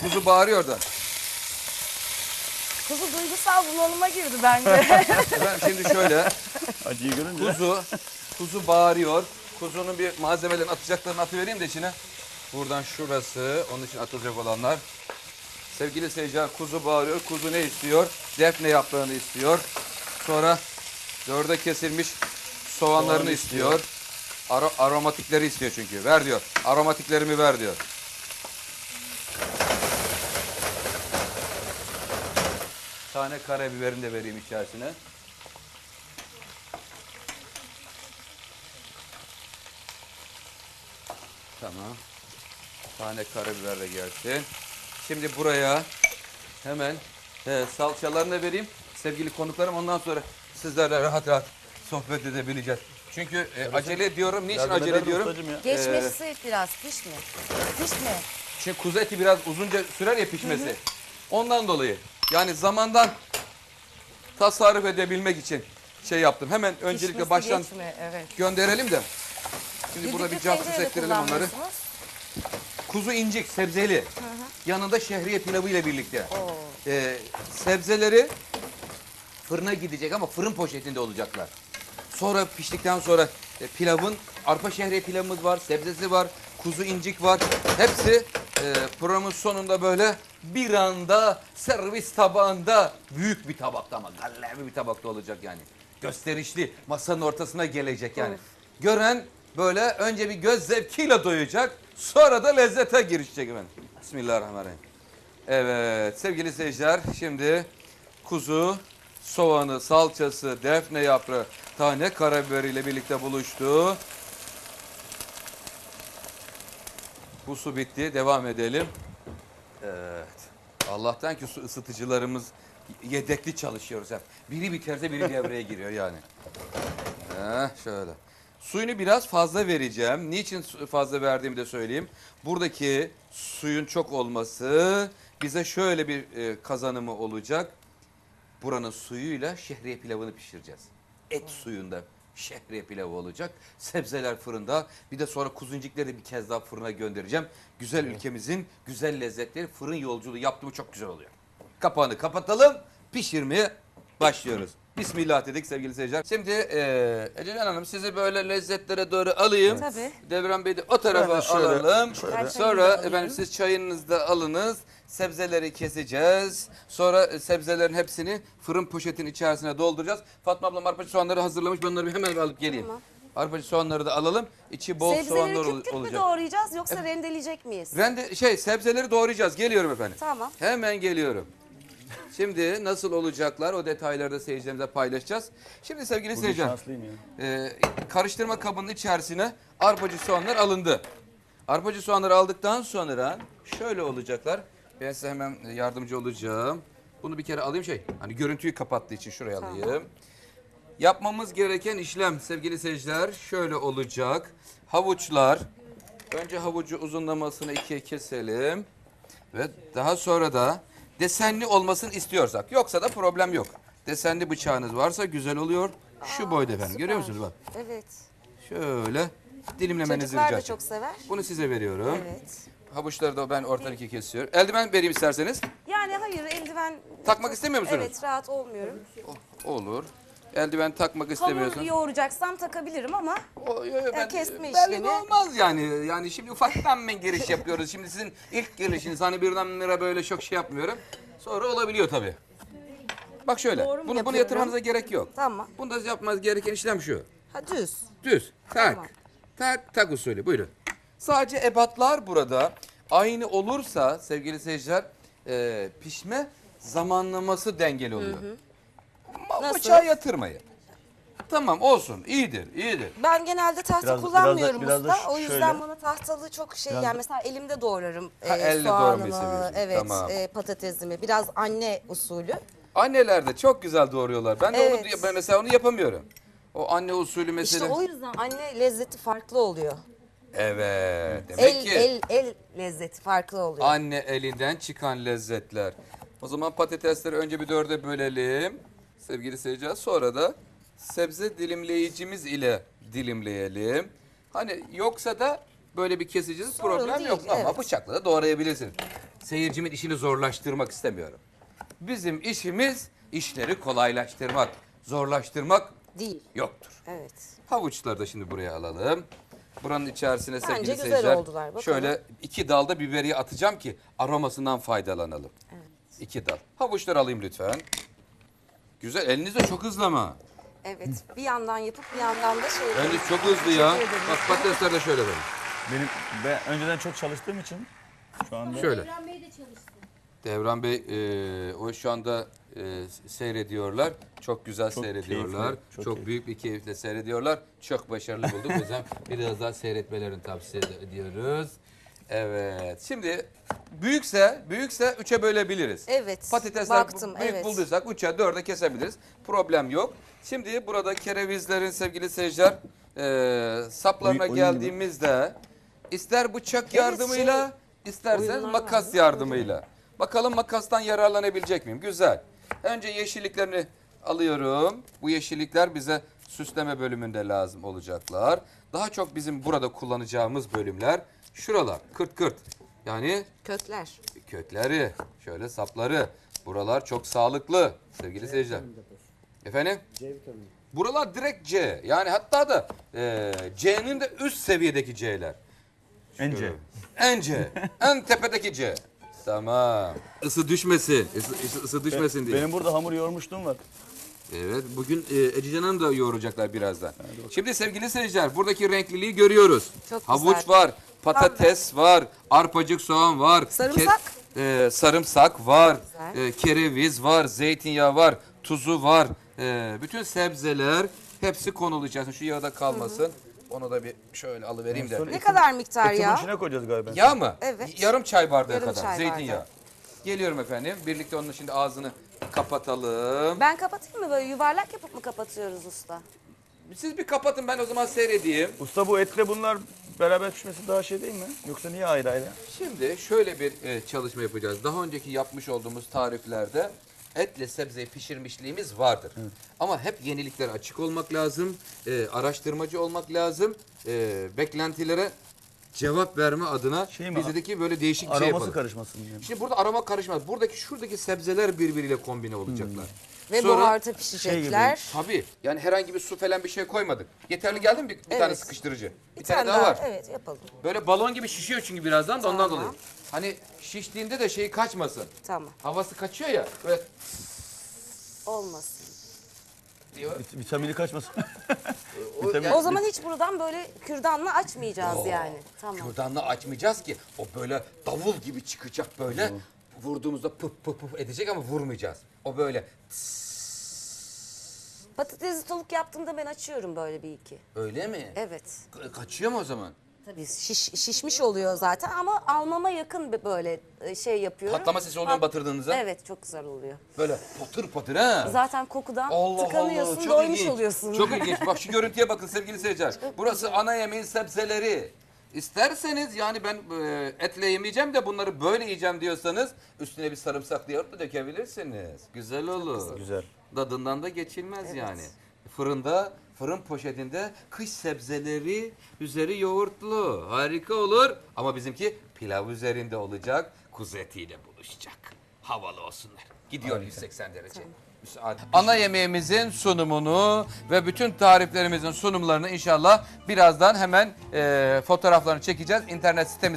Kuzu bağırıyor da. Kuzu duygusal bunalıma girdi bence. Efendim şimdi şöyle. Acıyı görünce. Kuzu, kuzu bağırıyor. Kuzunun bir malzemelerini atacaklarını atıvereyim de içine. Buradan şurası, onun için atılacak olanlar. Sevgili seyirciler kuzu bağırıyor. Kuzu ne istiyor? Defne yaprağını istiyor. Sonra dörde kesilmiş soğanlarını Soğan istiyor. Aro- aromatikleri istiyor çünkü. Ver diyor. Aromatiklerimi ver diyor. Tane karabiberini de vereyim içerisine. Tamam. Tane karabiber de gelsin. Şimdi buraya hemen e, salçalarını da vereyim. Sevgili konuklarım ondan sonra sizlerle rahat rahat sohbet edebileceğiz. Çünkü e, acele ediyorum. Niçin acele ediyorum? ya? Geçmesi biraz pişme. Pişme. Çünkü kuzu eti biraz uzunca sürer ya pişmesi. Ondan dolayı. Yani zamandan tasarruf edebilmek için şey yaptım. Hemen öncelikle Pişmesi baştan geçme, evet. gönderelim de. Şimdi burada bir Düdüklü tencerede ettirelim onları. Kuzu incik sebzeli. Yanında şehriye pilavı ile birlikte. Oo. Ee, sebzeleri fırına gidecek ama fırın poşetinde olacaklar. Sonra piştikten sonra e, pilavın arpa şehriye pilavımız var, sebzesi var, kuzu incik var. Hepsi e, programın sonunda böyle bir anda servis tabağında büyük bir tabakta ama gallerli bir tabakta olacak yani. Gösterişli masanın ortasına gelecek yani. Gören böyle önce bir göz zevkiyle doyacak sonra da lezzete girişecek efendim. Bismillahirrahmanirrahim. Evet sevgili seyirciler şimdi kuzu, soğanı, salçası, defne yaprağı, tane karabiberiyle birlikte buluştu. Bu su bitti. Devam edelim. Evet. Allah'tan ki su ısıtıcılarımız yedekli çalışıyoruz hep. Biri biterse biri devreye giriyor yani. Heh, şöyle. Suyunu biraz fazla vereceğim. Niçin fazla verdiğimi de söyleyeyim. Buradaki suyun çok olması bize şöyle bir e, kazanımı olacak. Buranın suyuyla şehriye pilavını pişireceğiz. Et suyunda şehriye pilavı olacak. Sebzeler fırında. Bir de sonra kuzuncikleri bir kez daha fırına göndereceğim. Güzel ülkemizin güzel lezzetleri fırın yolculuğu yaptı mı çok güzel oluyor. Kapağını kapatalım. Pişirmeye başlıyoruz. Bismillah dedik sevgili seyirciler. Şimdi eee Ecelen Hanım sizi böyle lezzetlere doğru alayım. Tabii. Devran Bey de o tarafa şöyle- alalım. şöyle. Ben Sonra efendim siz çayınızı da alınız. Sebzeleri keseceğiz. Sonra e, sebzelerin hepsini fırın poşetin içerisine dolduracağız. Fatma ablam arpacı soğanları hazırlamış. Ben onları bir hemen bir alıp geleyim. Tamam. Arpacı soğanları da alalım. İçi bol Sebzeleri soğanlar küp küp mü olacak. doğrayacağız yoksa rendeleyecek miyiz? Rende şey sebzeleri doğrayacağız. Geliyorum efendim. Tamam. Hemen geliyorum. Şimdi nasıl olacaklar o detayları da seyircilerimize paylaşacağız. Şimdi sevgili Bugün seyirciler e, karıştırma kabının içerisine arpacı soğanlar alındı. Arpacı soğanları aldıktan sonra şöyle olacaklar. Ben size hemen yardımcı olacağım. Bunu bir kere alayım şey. Hani görüntüyü kapattığı için şuraya alayım. Yapmamız gereken işlem sevgili seyirciler şöyle olacak. Havuçlar. Önce havucu uzunlamasını ikiye keselim. Ve daha sonra da desenli olmasını istiyorsak. Yoksa da problem yok. Desenli bıçağınız varsa güzel oluyor. Şu boyda efendim. Süper. Görüyor musunuz bak. Evet. Şöyle dilimlemenizi Çocuklar rica da çok sever. Bunu size veriyorum. Evet. Havuçları da ben ortadan ikiye kesiyorum. Eldiven vereyim isterseniz. Yani hayır eldiven... Takmak istemiyor musunuz? Evet rahat olmuyorum. Olur. Eldiven takmak Hamur istemiyorsan. yoğuracaksam takabilirim ama O, yo, yo, ben, kesme belli işlemi. de olmaz yani. Yani şimdi ufaktan ben giriş yapıyoruz. Şimdi sizin ilk girişiniz hani birden lira böyle çok şey yapmıyorum. Sonra olabiliyor tabii. Bak şöyle. Doğru mu bunu, bunu yapıyorum? yatırmanıza gerek yok. tamam. Bunda yapmanız gereken işlem şu. Ha düz. Düz. Tak. Tamam. Tak tak usulü. Buyurun. Sadece ebatlar burada aynı olursa sevgili seyirciler e, pişme zamanlaması dengeli oluyor. Ama Nasıl? Bıçağı yatırmayın. Tamam olsun. İyidir. iyidir. Ben genelde tahta Biraz- kullanmıyorum biraz da- biraz da usta. O yüzden şöyle. bana tahtalı çok şey Biraz yani mesela elimde doğrarım Ha, e, elle doğramayı seviyorsun. evet Tamam. e, patatesimi. Biraz anne usulü. Anneler de çok güzel doğruyorlar. Ben de Evet. onu ben mesela onu yapamıyorum. O anne usulü mesela. İşte o yüzden anne lezzeti farklı oluyor. Evet. Demek El, ki el, el lezzeti farklı oluyor. anne elinden çıkan lezzetler. O zaman patatesleri önce bir dörde bölelim. Sevgili seyirciler. Sonra da sebze dilimleyicimiz ile dilimleyelim. Hani yoksa da böyle bir keseceğiz Sorun problem değil, yok ama evet. bıçakla da doğrayabilirsiniz. seyircimin işini zorlaştırmak istemiyorum. Bizim işimiz işleri kolaylaştırmak, zorlaştırmak Değil. yoktur. Evet. Havuçları da şimdi buraya alalım. Buranın içerisine sevgili güzel seyirciler oldular, bakalım. şöyle iki dalda biberiye atacağım ki aromasından faydalanalım. İki dal. Havuçları alayım lütfen. Güzel. Eliniz de çok hızlı ama. Evet. Bir yandan yapıp bir yandan da şey. Eliniz çok hızlı ya. Teşekkür ederim. Bak patatesler de şöyle benim. Benim ben önceden çok çalıştığım için şu anda Şöyle. Devran Bey de çalıştı. Devran Bey e, o şu anda e, seyrediyorlar. Çok güzel Çok seyrediyorlar. keyifli, çok çok keyifli. büyük bir keyifle seyrediyorlar. Çok başarılı bulduk. O yüzden biraz daha seyretmelerini tavsiye ediyoruz. Evet. Şimdi büyükse büyükse üçe bölebiliriz. Evet. Patatesler Baktım, büyük evet. bulduysak üçe dörde kesebiliriz. Problem yok. Şimdi burada kerevizlerin sevgili seyirciler e, saplarına gibi. geldiğimizde ister bıçak yardımıyla şey, isterseniz makas yardımıyla. Bakalım makastan yararlanabilecek miyim? Güzel. Önce yeşilliklerini alıyorum. Bu yeşillikler bize süsleme bölümünde lazım olacaklar. Daha çok bizim burada kullanacağımız bölümler şuralar. Kırt kırt. Yani Kökler. kökleri, şöyle sapları. Buralar çok sağlıklı sevgili seyirciler. Efendim? C vitamini. Buralar direkt C. Yani hatta da e, C'nin de üst seviyedeki C'ler. ence. En C. en tepedeki C. Tamam. Isı düşmesin. Isı, ısı, ısı düşmesin diye. Benim burada hamur yoğurmuşluğum var. Evet bugün e, Ece Hanım da yoğuracaklar birazdan. Şimdi sevgili seyirciler buradaki renkliliği görüyoruz. Çok Havuç güzel. var, patates var, arpacık soğan var. Sarımsak? ke- e, sarımsak var, e, kereviz var, zeytinyağı var, tuzu var. E, bütün sebzeler hepsi içerisinde. Şu yağı da kalmasın. Onu da bir şöyle alıvereyim de. Ne kadar miktar Etin ya? içine koyacağız galiba. Yağ mı? Evet. Yarım çay bardağı Yarım kadar çay zeytinyağı. bardağı. Geliyorum efendim. Birlikte onun şimdi ağzını kapatalım. Ben kapatayım mı böyle yuvarlak yapıp mı kapatıyoruz usta? Siz bir kapatın ben o zaman seyredeyim. Usta bu etle bunlar beraber pişmesi daha şey değil mi? Yoksa niye ayrı ayrı? Şimdi şöyle bir e, çalışma yapacağız. Daha önceki yapmış olduğumuz tariflerde etle sebzeyi pişirmişliğimiz vardır. Ama hep yeniliklere açık olmak lazım. e, araştırmacı olmak lazım. e, beklentilere cevap verme adına Şey mi, biz dedik ki böyle değişik bir şey Aroması yapalım. karışmasın diye. Şimdi burada aroma karışmaz. Buradaki şuradaki sebzeler birbiriyle kombine olacaklar. Ve Sonra- buharda pişecekler. Tabii. Yani herhangi bir su falan bir şey koymadık. Yeterli geldi mi bir, bir Evet. tane sıkıştırıcı? Bir, bir tane, tane daha var. Evet yapalım. Böyle balon gibi şişiyor çünkü birazdan da ondan Tamam. dolayı. Hani şiştiğinde de şeyi kaçmasın. Tamam. Havası kaçıyor ya. Böyle Olmasın. diyor. Vit- Vitamini kaçmasın. O, Vitamin- O zaman hiç buradan böyle kürdanla açmayacağız yani. Tamam. kürdanla açmayacağız ki. O böyle davul gibi çıkacak böyle. Vurduğumuzda pıf pıf pıf edecek ama vurmayacağız. O böyle Patatesli tavuk yaptığımda ben açıyorum böyle bir iki. öyle mi? Evet. Ka- Kaçıyor mu o zaman? Tabii şiş, şişmiş oluyor zaten ama almama yakın bir böyle e, şey yapıyorum. Patlama sesi oluyor Pat- batırdığınızda? Evet çok güzel oluyor. Böyle patır patır ha. Zaten kokudan tıkanıyorsun, Allah, çok doymuş ilginç. oluyorsun. Çok ilginç. Bak şu görüntüye bakın sevgili seyirciler. Burası ana yemeğin sebzeleri. İsterseniz yani ben e, etle yemeyeceğim de bunları böyle yiyeceğim diyorsanız üstüne bir sarımsaklı yoğurt da dökebilirsiniz. Güzel olur. Güzel. Dadından da geçilmez yani. Fırında, fırın poşetinde kış sebzeleri üzeri yoğurtlu. Harika olur. Ama bizimki pilav üzerinde olacak. Kuzu etiyle buluşacak. Havalı olsunlar. Gidiyor 180 derece. Ana yemeğimizin sunumunu ve bütün tariflerimizin sunumlarını inşallah birazdan hemen e, fotoğraflarını çekeceğiz. İnternet sitemiz